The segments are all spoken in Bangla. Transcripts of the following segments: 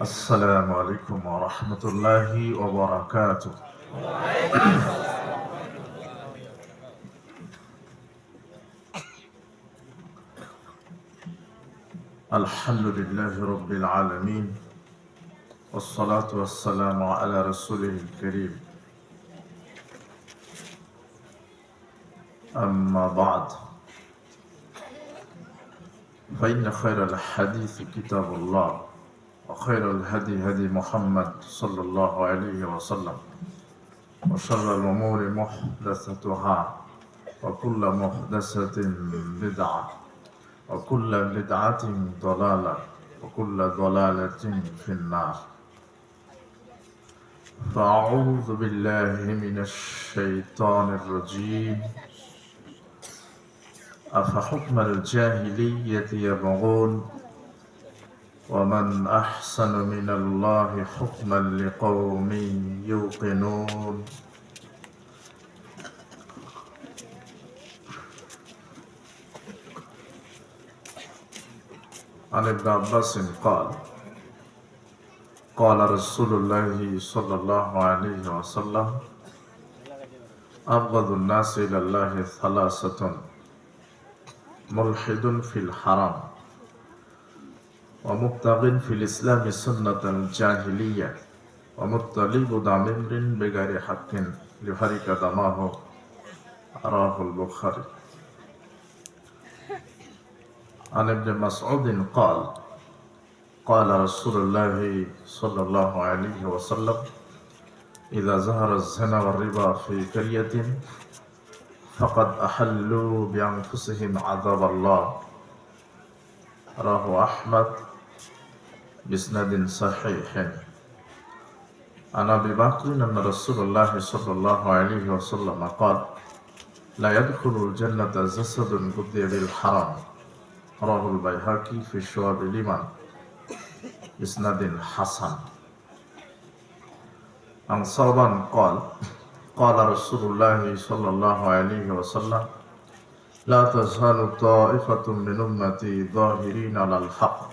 السلام عليكم ورحمة الله وبركاته. الحمد لله رب العالمين والصلاة والسلام على رسوله الكريم. أما بعد فإن خير الحديث كتاب الله. وخير الهدي هدي محمد صلى الله عليه وسلم. وشر الأمور محدثتها وكل محدثة بدعة وكل بدعة ضلالة وكل ضلالة في النار. فأعوذ بالله من الشيطان الرجيم. أفحكم الجاهلية يبغون ومن أحسن من الله حكما لقوم يوقنون. عن ابن عباس قال قال رسول الله صلى الله عليه وسلم أبغض الناس إلى الله ثلاثة ملحد في الحرام. ومبتغ في الإسلام سنة الجاهلية ومطلب دم بغير حق ليحرك دماه. رواه البخاري. عن ابن مسعود قال قال رسول الله صلى الله عليه وسلم إذا ظهر الزنا والربا في قرية فقد أحلوا بأنفسهم عذاب الله. رواه أحمد بسند صحيح. عن أبي بكر أن رسول الله صلى الله عليه وسلم قال لا يدخل الجنة جسد غذي بالحرام رواه البيهقي في شعب الإيمان بسند حسن. عن صوبان قال قال رسول الله صلى الله عليه وسلم لا تزال طائفة من أمتي ظاهرين على الحق.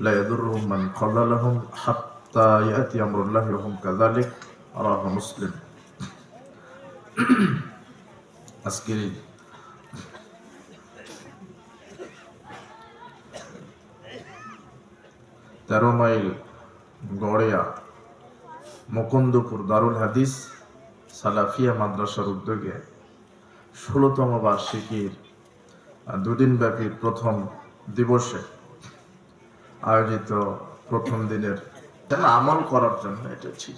لا يضرهم من قبلهم حتى يأتي أمر الله وهم كذلك رواه مسلم আজকের এই তেরো মাইল গড়িয়া মুকুন্দপুর দারুল হাদিস সালাফিয়া মাদ্রাসার উদ্যোগে ষোলতম বার্ষিকীর দুদিন ব্যাপী প্রথম দিবসে আয়োজিত প্রথম দিনের আমল করার জন্য এটা ঠিক।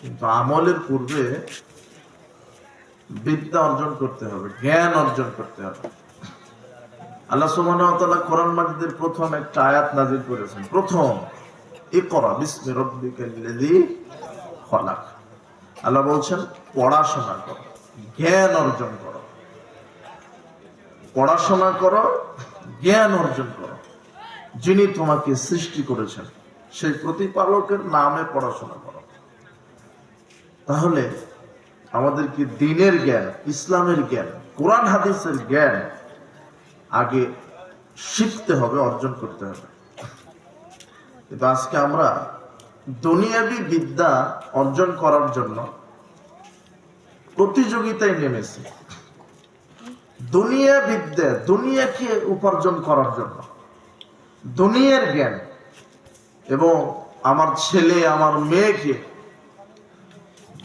কিন্তু আমলের পূর্বে বিদ্যা অর্জন করতে হবে, জ্ঞান অর্জন করতে হবে। আল্লাহ তাআলা কোরআন মাজিদের প্রথম একটা আয়াত নাজিল করেছেন। প্রথম, ইকরা বিসমি রাব্বিকাল্লাযী খলাক। আল্লাহ বলছেন, পড়াশোনা করো, জ্ঞান অর্জন করো। পড়াশোনা করো, জ্ঞান অর্জন করো। যিনি তোমাকে সৃষ্টি করেছেন, সেই প্রতিপালকের নামে পড়াশোনা করো। তাহলে আমাদেরকে দিনের জ্ঞান, ইসলামের জ্ঞান, কোরআন হাদিসের জ্ঞান আগে শিখতে হবে, অর্জন করতে হবে? কিন্তু আজকে আমরা দুনিয়াবি বিদ্যা অর্জন করার জন্য প্রতিযোগিতায় নেমেছি। দুনিয়া বিদ্যা দুনিয়াকে উপার্জন করার জন্য। দুনিয়ার জ্ঞান এবং আমার ছেলে, আমার মেয়েকে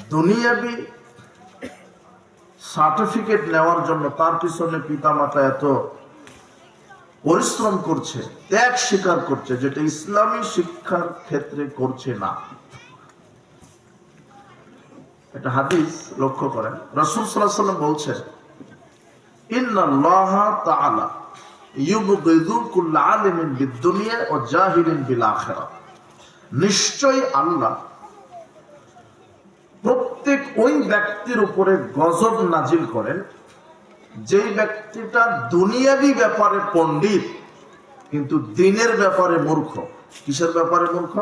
দুনিয়াবি সার্টিফিকেট নেওয়ার জন্য তার পিছনে পিতামাতা এত পরিশ্রম করছে, ত্যাগ স্বীকার করছে, যেটা ইসলামী শিক্ষার ক্ষেত্রে করছে না। এটা হাদিস লক্ষ্য করেন। রসুল সাল্লাহ বলছেন, ইন্নাল্লাহ তাআলা নিশ্চয়ই আল্লাহ প্রত্যেক ওই ব্যক্তির উপরে গজব নাজিল করেন, যেই ব্যক্তিটা দুনিয়াবি ব্যাপারে পণ্ডিত, কিন্তু দিনের ব্যাপারে মূর্খ। কিসের ব্যাপারে মূর্খ?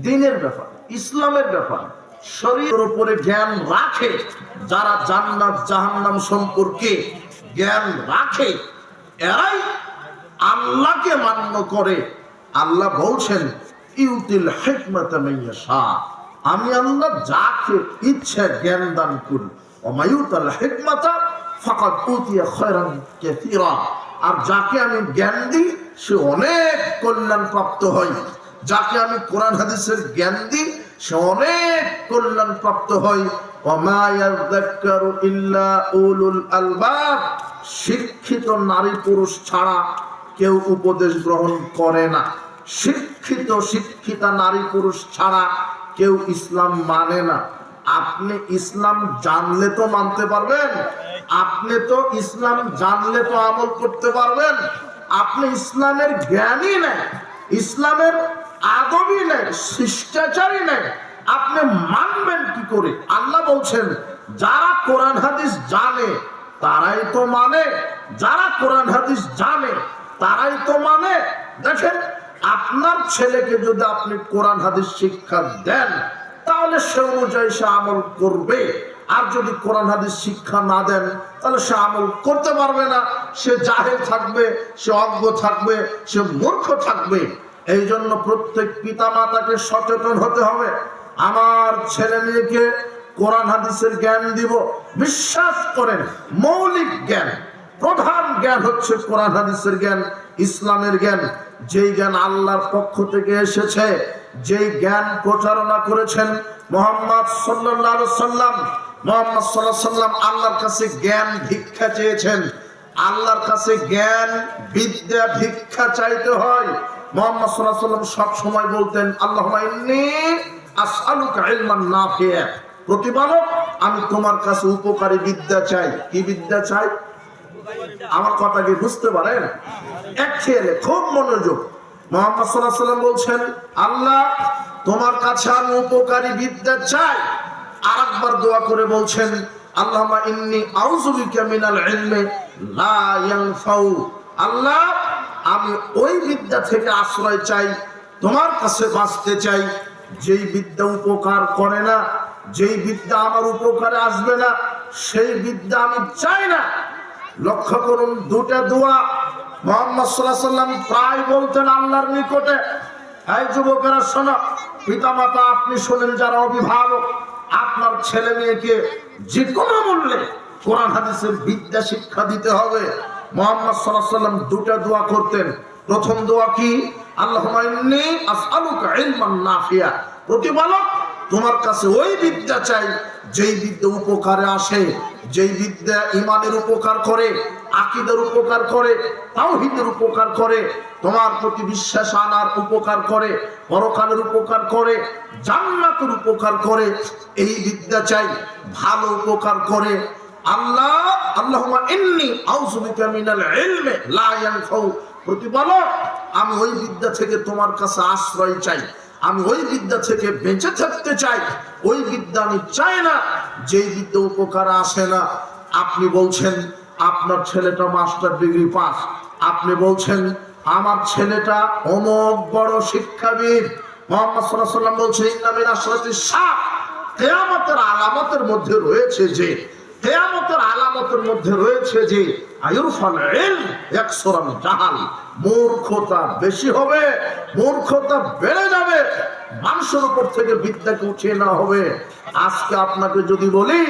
দিনের ব্যাপারে, ইসলামের ব্যাপারে। শরীরের উপরে জ্ঞান রাখে, যারা জান্নাত, জাহান্নাম সম্পর্কে জ্ঞান রাখে এরাই আল্লাহকে মান্য করে। আল্লাহ বলছেন, ইউতিল হিকমাতা মান ইয়াশা। আমি আল্লাহ যাকে ইচ্ছা জ্ঞান দান করি। ওমায়ুতাল হিকমাতা ফাকাদ উতিয়া খায়রান কাসীরা। আর যাকে আমি জ্ঞান দিই, সে অনেক কল্যাণ প্রাপ্ত হয়। যাকে আমি কোরআন হাদিসের জ্ঞান দিই, সে অনেক কল্যাণ প্রাপ্ত হয় ইয়াযাক্কারু ইল্লা উলুল আলবাব। শিক্ষিত নারী পুরুষ ছাড়া কেউ উপদেশ গ্রহণ করে না। শিক্ষিত, শিক্ষিতা নারী পুরুষ ছাড়া কেউ ইসলাম মানে না। আপনি ইসলাম জানলে তো মানতে পারবেন। আপনি তো ইসলাম জানলে তো আমল করতে পারবেন। আপনি ইসলামের জ্ঞানই নেই, ইসলামের আদবই নেই, শিষ্টাচারই নেই। আপনি মানবেন কি করে? আল্লাহ বলছেন, যারা কোরআন হাদিস জানে তারাই তো মানে যারা কোরআন হাদিস জানে, তারাই তো মানে। দেখেন, আপনার ছেলেকে যদি আপনি কোরআন হাদিস শিক্ষা দেন, তাহলে সে অনুযায়ী সে আমল করবে। আর যদি কোরআন হাদিস শিক্ষা না দেন, তাহলে সে আমল করতে পারবে না। সে জাহেল থাকবে, সে অজ্ঞ থাকবে, সে মূর্খ থাকবে। এই জন্য প্রত্যেক পিতা মাতাকে সচেতন হতে হবে। আমার ছেলে মেয়েকে কোরআন হাদিসের জ্ঞান দিব। বিশ্বাস করেন, মৌলিক জ্ঞান, প্রধান জ্ঞান হচ্ছে কোরআন হাদিসের জ্ঞান, ইসলামের জ্ঞান। যেই জ্ঞান আল্লাহর পক্ষ থেকে এসেছে, যেই জ্ঞান প্রচারণা করেছেন মোহাম্মদ সাল্লাহ সাল্লাম মোহাম্মদ সাল্লাহ সাল্লাম আল্লাহর কাছে জ্ঞান ভিক্ষা চেয়েছেন। আল্লাহর কাছে জ্ঞান বিদ্যা ভিক্ষা চাইতে হয়। মোহাম্মদ সাল্লাহ সাল্লাম সব সময় বলতেন আল্লাহ আসআলুকা ইলমান নাফিয়া। প্রতিপালক, আমি তোমার কাছে উপকারী বিদ্যা চাই। কি বিদ্যা চাই? আমার কথা কি বুঝতে পারেন? এক খেয়ালে খুব মনোযোগ। মোহাম্মদ সাল্লাহ সাল্লাম বলছেন, আল্লাহ, তোমার কাছে আমি উপকারী বিদ্যা চাই। আর একবার দোয়া করে বলছেন, আল্লাহুম্মা ইন্নী আউযুবিকা মিনাল ইলমি লা ইয়ানফাউ। আল্লাহ, আমি ওই বিদ্যা থেকে আশ্রয় চাই, তোমার কাছে বাঁচতে চাই। যেই বিদ্যা উপকার করে না যেই বিদ্যা আমার উপকারে আসবে না, সেই বিদ্যা আমি চাই না। লক্ষ্য করুন, দুটা দোয়া মোহাম্মদ সাল্লাহ সাল্লাম প্রায় বলতেন আল্লাহর নিকটে। এই যুবকেরা, শোনো, পিতামাতা, আপনি শোনেন যারা অভিভাবক, আপনার ছেলে মেয়েকে যে কোনো মূল্যে কোরআন, হাদিসের বিদ্যা শিক্ষা দিতে হবে। মোহাম্মদ সাল্লাহ সাল্লাম দুটা দোয়া করতেন। প্রথম দোয়া কি? আল্লাহ প্রতিপালক তোমার কাছে ওই বিদ্যা চাই, যেই বিদ্যা উপকারে আসে, যেই বিদ্যা ইমানের উপকার করে, আকিদের উপকার করে, তাওহিদের উপকার করে, তোমার প্রতি বিশ্বাস আনার উপকার করে, পরকালের উপকার করে, জান্নাতের উপকার করে, এই বিদ্যা চাই, ভালো উপকার করে। আল্লাহ, আল্লাহুম্মা ইন্নী আউযু বিকা মিনাল ইলমি লা প্রতিপালক আমি ওই বিদ্যা থেকে তোমার কাছে আশ্রয় চাই। আমি ওই বিদ্যা থেকে বেঁচে থাকতে চাই। ওই বিদ্যা আমি চাই না, যেই বিদ্যা উপকার আসে না। আপনি বলছেন, আপনার ছেলেটা মাস্টার ডিগ্রি পাস। আপনি বলছেন, আমার ছেলেটা অমক বড় শিক্ষাবিদ। মোহাম্মদ সাল্লাম বলছে ইন্নামিন আসরাতি সাপ কেয়ামতের আলামতের মধ্যে রয়েছে যে, কেয়ামতের আলামতের মধ্যে রয়েছে যে, আয়ুরফাল ইয়াকসুরান জাহাল। মূর্খতা বেশি হবে, মূর্খতা বেড়ে যাবে। মানুষের উপর থেকে বিদ্যাকে উঠিয়ে নেওয়া হবে। আজকে আপনাকে যদি বলি,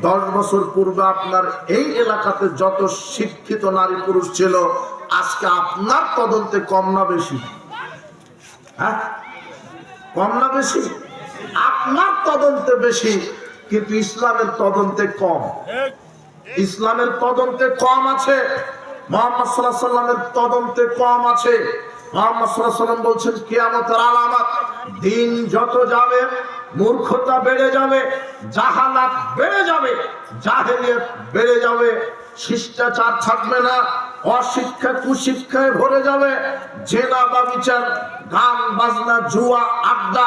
দশ বছর পূর্বে আপনার এই এলাকাতে যত শিক্ষিত নারী পুরুষ ছিল, আজকে আপনার তদন্তে কম না বেশি? হ্যাঁ? কম না বেশি? আপনার তদন্তে বেশি, কিন্তু ইসলামের তদন্তে কম। ইসলামের তদন্তে কম আছে, মোহাম্মদ সাল্লাহ সাল্লামের তদন্তে কম আছে। মোহাম্মদ সাল্লাহ সাল্লাম বলছেন, কিয়ামতের আলামত। দিন যত যাবে, মূর্খতা বেড়ে যাবে, জাহালাত বেড়ে যাবে, জাহেলিয়ত বেড়ে যাবে, শিষ্টাচার থাকবে না, অশিক্ষা কুশিক্ষায় ভরে যাবে, জেনা বা বিচার, গান, বাজনা, জুয়া, আড্ডা,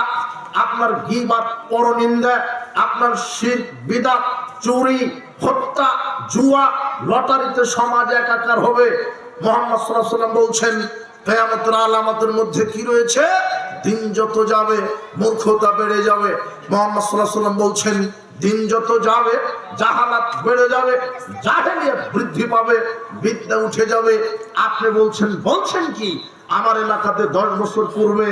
আপনার গিবাত, পরনিন্দা, আপনার শির, বিদাত, চুরি, হত্যা, জুয়া, লটারিতে সমাজ একাকার হবে। মোহাম্মদ সাল্লাম বলছেন, কেয়ামতের আলামতের মধ্যে কি রয়েছে? দিন যত যাবে, মূর্খতা বেড়ে যাবে। মোহাম্মদ সাল্লাম বলছেন, দিন যত যাবে, জাহালাত বেড়ে যাবে, জাহেলিয়াত বৃদ্ধি পাবে, বিদ্যা উঠে যাবে। আপনি বলছেন বলছেন কি? আমার এলাকাতে দশ বছর পূর্বে